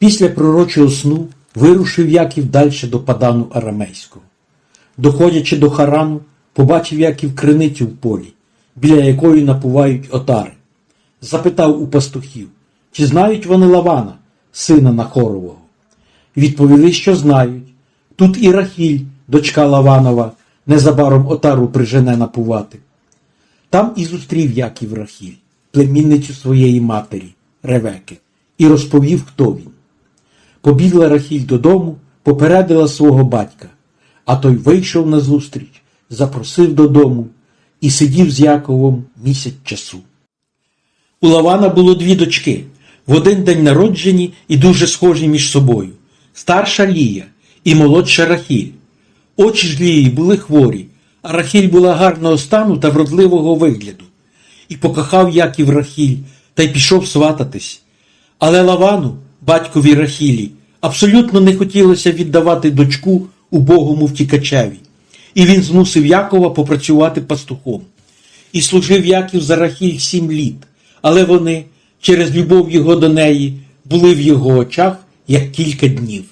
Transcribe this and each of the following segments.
Після пророчого сну вирушив Яків далі до Падану Арамейського. Доходячи до Харану, побачив Яків криницю в полі, біля якої напувають отари. Запитав у пастухів, чи знають вони Лавана, сина Нахорового. Відповіли, що знають. Тут і Рахіль, дочка Лаванова, незабаром отару прижене напувати. Там і зустрів Яків Рахіль, племінницю своєї матері, Ревеки, і розповів, хто він. Побігла Рахіль додому, попередила свого батька, а той вийшов назустріч, запросив додому і сидів з Яковом місяць часу. У Лавана було дві дочки, в один день народжені і дуже схожі між собою. Старша Лія і молодша Рахіль. Очі ж Лії були хворі, а Рахіль була гарного стану та вродливого вигляду. І покохав Яків Рахіль та й пішов свататись. Але Лавану, батькові Рахілі, абсолютно не хотілося віддавати дочку убогому втікачеві, і він змусив Якова попрацювати пастухом. І служив Яків за Рахіль сім літ, але вони, через любов його до неї, були в його очах як кілька днів.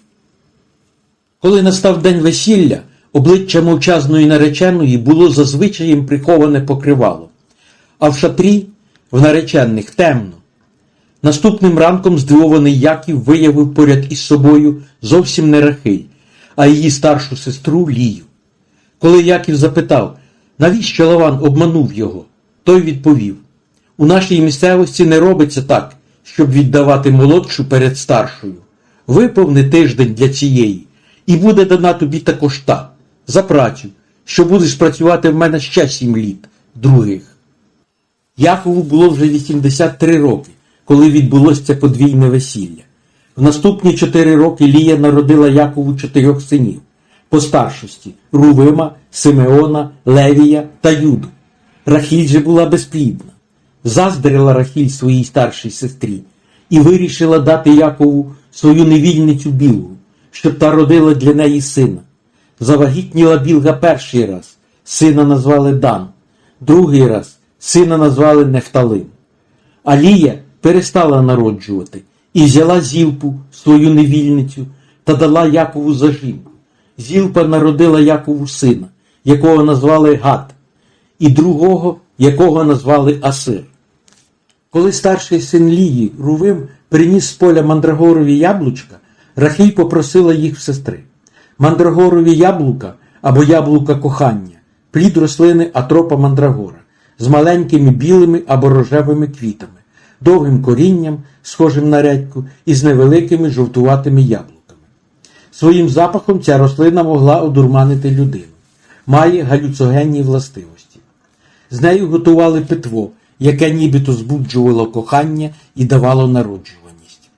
Коли настав день весілля, обличчя мовчазної нареченої було зазвичаєм приховане покривало, а в шатрі в наречених темно. Наступним ранком здивований Яків виявив поряд із собою зовсім не Рахиль, а її старшу сестру Лію. Коли Яків запитав, навіщо Лаван обманув його, той відповів: У нашій місцевості не робиться так, щоб віддавати молодшу перед старшою. Виповни тиждень для цієї, і буде дана тобі також та, за працю, що будеш працювати в мене ще сім літ, других. Якову було вже 83 роки, коли відбулося це подвійне весілля. В наступні чотири роки Лія народила Якову чотирьох синів по старшості Рувима, Симеона, Левія та Юду. Рахіль же була безплідна. Заздрила Рахіль своїй старшій сестрі і вирішила дати Якову свою невільницю Білгу, щоб та родила для неї сина. Завагітніла Білга перший раз, сина назвали Дан, другий раз сина назвали Нефталим. Алія перестала народжувати і взяла Зілпу, свою невільницю, та дала Якову за жінку. Зілпа народила Якову сина, якого назвали Гад, і другого, якого назвали Асир. Коли старший син Лії, Рувим, приніс з поля мандрагорові яблучка, Рахіль попросила їх в сестри. Мандрагорові яблука або яблука кохання, плід рослини атропа мандрагора, з маленькими білими або рожевими квітами, довгим корінням, схожим на редьку, і з невеликими жовтуватими яблуками. Своїм запахом ця рослина могла одурманити людину, має галюцогенні властивості. З нею готували питво, яке нібито збуджувало кохання і давало народжуваність.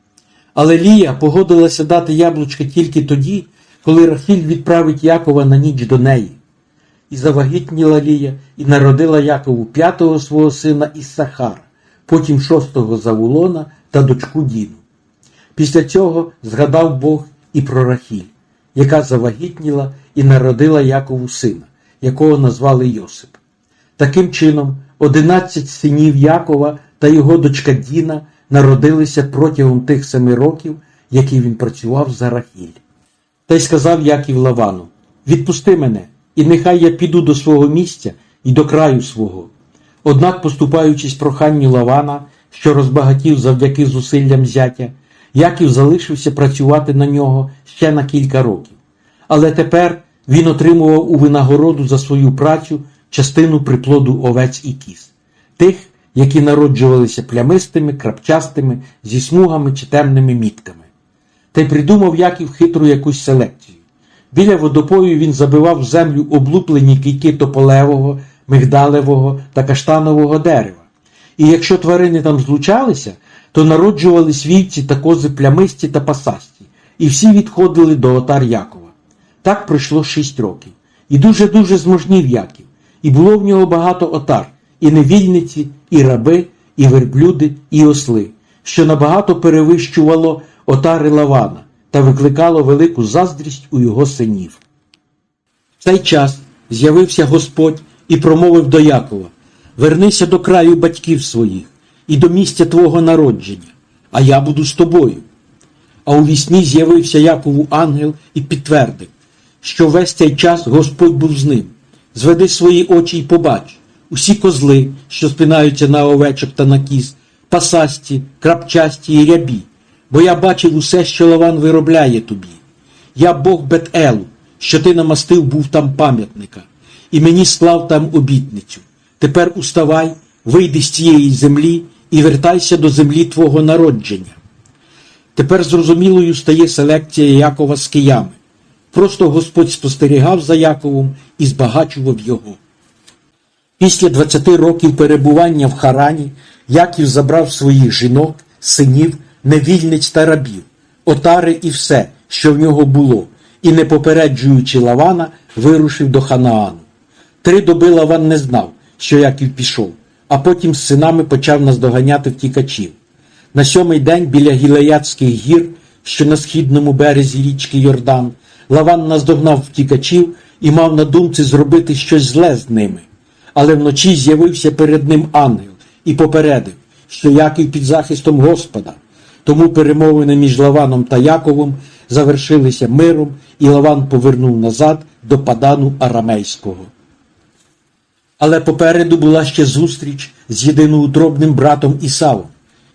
Але Лія погодилася дати яблучка тільки тоді, коли Рахіль відправить Якова на ніч до неї. І завагітніла Лія, і народила Якову п'ятого свого сина Іссахара, потім шостого Завулона та дочку Діну. Після цього згадав Бог і про Рахіль, яка завагітніла і народила Якову сина, якого назвали Йосип. Таким чином, одинадцять синів Якова та його дочка Діна народилися протягом тих семи років, які він працював за Рахіль. Та й сказав Яків Лавану: Відпусти мене, і нехай я піду до свого місця і до краю свого. Однак, поступаючись проханню Лавана, що розбагатів завдяки зусиллям зятя, Яків залишився працювати на нього ще на кілька років. Але тепер він отримував у винагороду за свою працю частину приплоду овець і кіз, тих, які народжувалися плямистими, крапчастими, зі смугами чи темними мітками. Та й придумав Яків хитру якусь селекцію. Біля водопою він забивав землю облуплені кійки тополевого, мигдалевого та каштанового дерева. І якщо тварини там злучалися, то народжувались вівці та кози плямисті та пасасті, і всі відходили до отар Якова. Так пройшло шість років. І дуже-дуже зможнів Яків, і було в нього багато отар, і невільниці, і раби, і верблюди, і осли, що набагато перевищувало отари Лавана та викликало велику заздрість у його синів. В цей час з'явився Господь і промовив до Якова: Вернися до краю батьків своїх і до місця твого народження, а я буду з тобою. А у вісні з'явився Якову ангел і підтвердив, що весь цей час Господь був з ним. Зведи свої очі і побач усі козли, що спинаються на овечок та на кіз, пасасті, крапчасті і рябі, бо я бачив усе, що Лаван виробляє тобі. Я Бог Бет-Елу, що ти намастив був там пам'ятника, і мені склав там обітницю. Тепер уставай, вийди з цієї землі і вертайся до землі твого народження. Тепер зрозумілою стає селекція Якова з киями. Просто Господь спостерігав за Яковом і збагачував його. Після 20 років перебування в Харані Яків забрав своїх жінок, синів, невільниць та рабів, отари і все, що в нього було, і, не попереджуючи Лавана, вирушив до Ханаану. Три доби Лаван не знав, що Яків пішов, а потім з синами почав наздоганяти втікачів. На сьомий день біля Гілеяцьких гір, що на східному березі річки Йордан, Лаван наздогнав втікачів і мав на думці зробити щось зле з ними. Але вночі з'явився перед ним ангел і попередив, що Яків під захистом Господа. Тому перемовини між Лаваном та Яковом завершилися миром, і Лаван повернув назад до падану арамейського. Але попереду була ще зустріч з єдиноутробним братом Ісавом,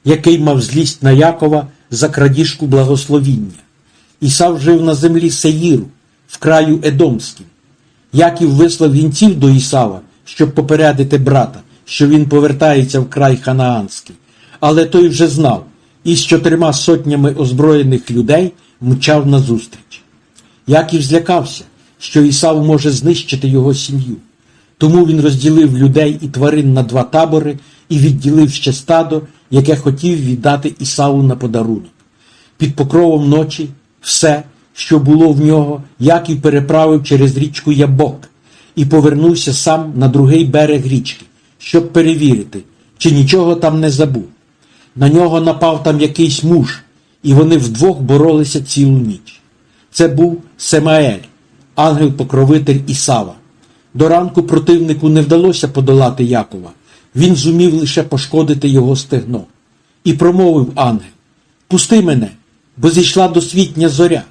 який мав злість на Якова за крадіжку благословіння. Ісав жив на землі Сеїру, в краю Едомським. Яків вислав гінців до Ісава, щоб попередити брата, що він повертається в край Ханаанський. Але той вже знав і з чотирма сотнями озброєних людей мчав назустріч. Яків злякався, що Ісав може знищити його сім'ю. Тому він розділив людей і тварин на два табори і відділив ще стадо, яке хотів віддати Ісаву на подарунок. Під покровом ночі все, що було в нього, Яків переправив через річку Ябок і повернувся сам на другий берег річки, щоб перевірити, чи нічого там не забув. На нього напав там якийсь муж, і вони вдвох боролися цілу ніч. Це був Семаель, ангел-покровитель Ісава. До ранку противнику не вдалося подолати Якова. Він зумів лише пошкодити його стегно. І промовив ангел: Пусти мене, бо зійшла досвітня зоря.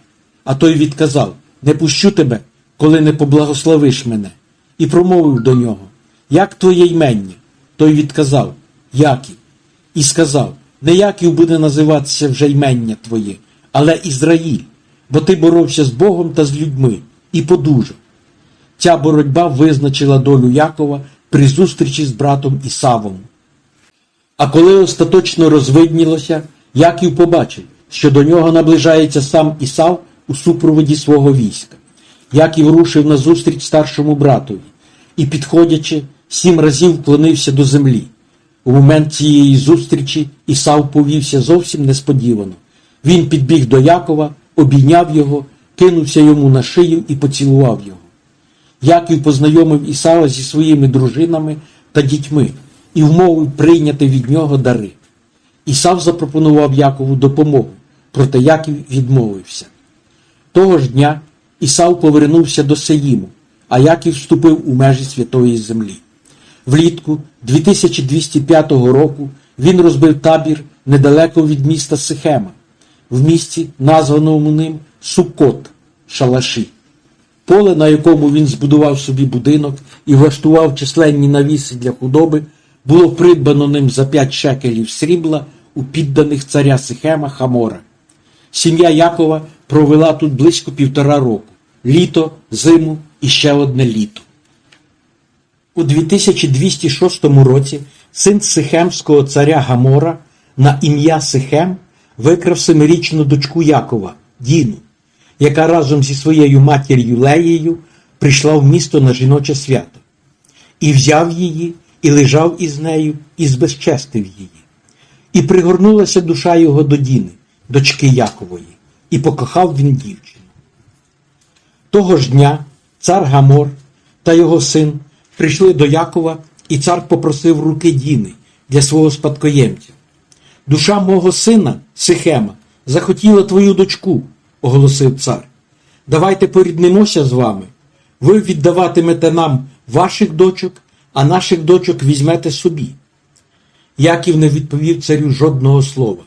А той відказав: Не пущу тебе, коли не поблагословиш мене. І промовив до нього: Як твоє ймення? Той відказав Яків. І сказав: Не Яків буде називатися вже ймення твоє, але Ізраїль, бо ти боровся з Богом та з людьми і подужав. Ця боротьба визначила долю Якова при зустрічі з братом Ісавом. А коли остаточно розвиднілося, Яків побачив, що до нього наближається сам Ісав у супроводі свого війська. Яків рушив назустріч старшому братові і, підходячи, сім разів вклонився до землі. У момент цієї зустрічі Ісав повівся зовсім несподівано. Він підбіг до Якова, обійняв його, кинувся йому на шию і поцілував його. Яків познайомив Ісава зі своїми дружинами та дітьми і вмовив прийняти від нього дари. Ісав запропонував Якову допомогу, проте Яків відмовився. Того ж дня Ісав повернувся до Сеїму, а Яків вступив у межі святої землі. Влітку 2205 року він розбив табір недалеко від міста Сихема, в місті, названому ним Суккот, Шалаші. Поле, на якому він збудував собі будинок і влаштував численні навіси для худоби, було придбано ним за п'ять шекелів срібла у підданих царя Сихема Хамора. Сім'я Якова провела тут близько півтора року літо, зиму і ще одне літо. У 2206 році син Сихемського царя Гамора на ім'я Сихем викрав семирічну дочку Якова Діну, яка разом зі своєю матір'ю Леєю прийшла в місто на жіноче свято, і взяв її, і лежав із нею, і збезчестив її. І пригорнулася душа його до Діни, дочки Якової, і покохав він дівчину. Того ж дня цар Гамор та його син прийшли до Якова, і цар попросив руки Діни для свого спадкоємця. Душа мого сина, Сихема, захотіла твою дочку, оголосив цар. Давайте поріднимося з вами. Ви віддаватимете нам ваших дочок, а наших дочок візьмете собі. Яків не відповів царю жодного слова.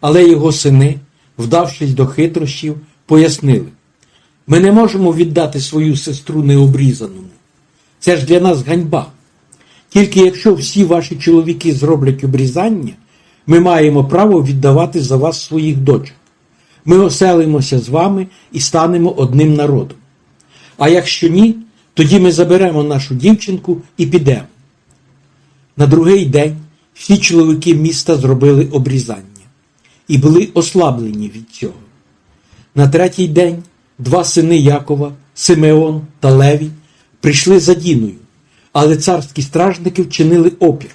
Але його сини вдавшись до хитрощів, пояснили ми не можемо віддати свою сестру необрізаному. Це ж для нас ганьба. Тільки якщо всі ваші чоловіки зроблять обрізання, ми маємо право віддавати за вас своїх дочок. Ми оселимося з вами і станемо одним народом. А якщо ні, тоді ми заберемо нашу дівчинку і підемо. На другий день всі чоловіки міста зробили обрізання і були ослаблені від цього. На третій день два сини Якова, Симеон та Левій, прийшли за Діною, але царські стражники вчинили опір.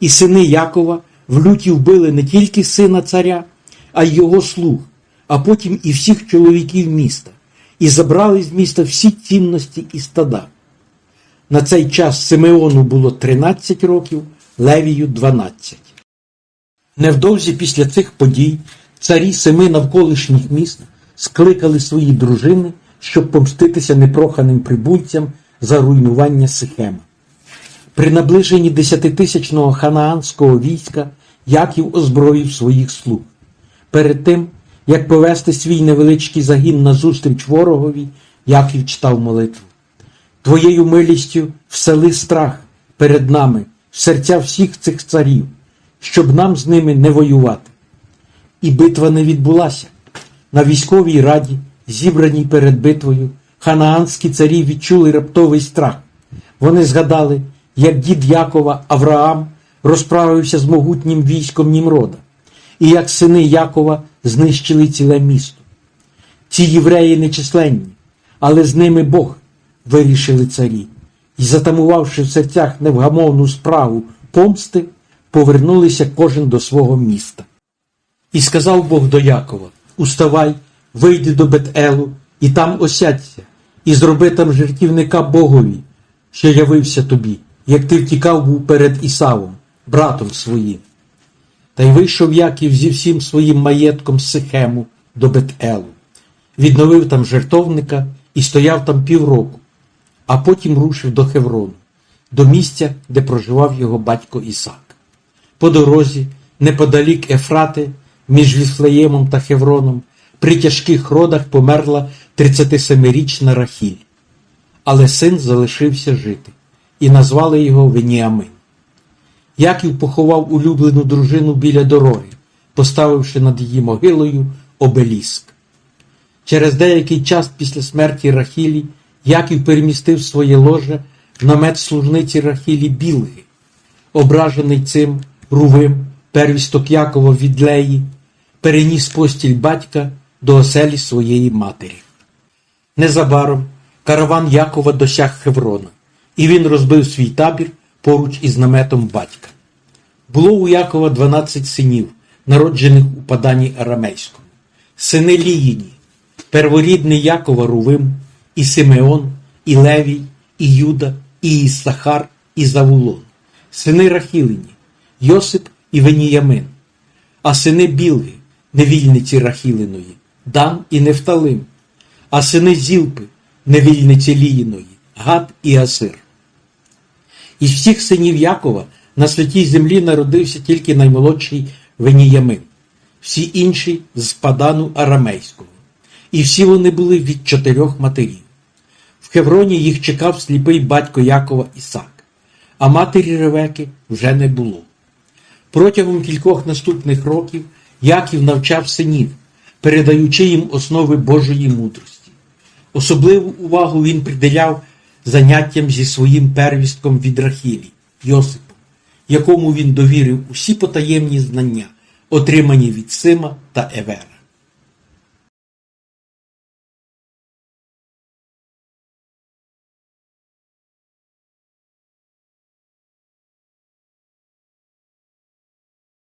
І сини Якова в люті вбили не тільки сина царя, а й його слуг, а потім і всіх чоловіків міста, і забрали з міста всі цінності і стада. На цей час Симеону було 13 років, Левію 12. Невдовзі після цих подій царі семи навколишніх міст скликали свої дружини, щоб помститися непроханим прибульцям за руйнування Сихема. При наближенні десятитисячного ханаанського війська Яків озброїв своїх слуг. Перед тим, як повести свій невеличкий загін назустріч ворогові, Яків читав молитву. Твоєю милістю всели страх перед нами в серця всіх цих царів, щоб нам з ними не воювати. І битва не відбулася. На військовій раді, зібраній перед битвою, ханаанські царі відчули раптовий страх. Вони згадали, як дід Якова Авраам розправився з могутнім військом Німрода, і як сини Якова знищили ціле місто. Ці євреї нечисленні, але з ними Бог, вирішили царі, і, затамувавши в серцях невгамовну справу помсти, повернулися кожен до свого міста. І сказав Бог до Якова: Уставай, вийди до Бетелу, і там осядься, і зроби там жертівника Богові, що явився тобі, як ти втікав був перед Ісавом, братом своїм. Та й вийшов Яків зі всім своїм маєтком з Сихему до Бетелу, відновив там жертовника і стояв там півроку, а потім рушив до Хеврону, до місця, де проживав його батько Ісак. По дорозі, неподалік Ефрати, між Віфлеємом та Хевроном, при тяжких родах померла 37-річна Рахіль. Але син залишився жити, і назвали його Веніамин. Яків поховав улюблену дружину біля дороги, поставивши над її могилою обеліск. Через деякий час після смерті Рахілі Яків перемістив своє ложе в намет служниці Рахілі Білги. Ображений цим рувим, первісток Якова від Леї, переніс постіль батька до оселі своєї матері. Незабаром караван Якова досяг Хеврона, і він розбив свій табір поруч із наметом батька. Було у Якова 12 синів, народжених у паданні арамейському, сини Ліїні, перворідний Якова Рувим, і Симеон, і Левій, і Юда, і Іссахар, і Завулон, сини Рахілині, Йосип і Веніямин, а сини Білги, невільниці Рахілиної, Дан і Нефталим, а сини Зілпи, невільниці Ліїної, Гад і Асир. Із всіх синів Якова на святій землі народився тільки наймолодший Веніямин, всі інші з падану арамейського, і всі вони були від чотирьох матерів. В Хевроні їх чекав сліпий батько Якова Ісак, а матері Ревеки вже не було. Протягом кількох наступних років Яків навчав синів, передаючи їм основи Божої мудрості. Особливу увагу він приділяв заняттям зі своїм первістком від Рахілі, Йосипом, якому він довірив усі потаємні знання, отримані від Сима та Евера.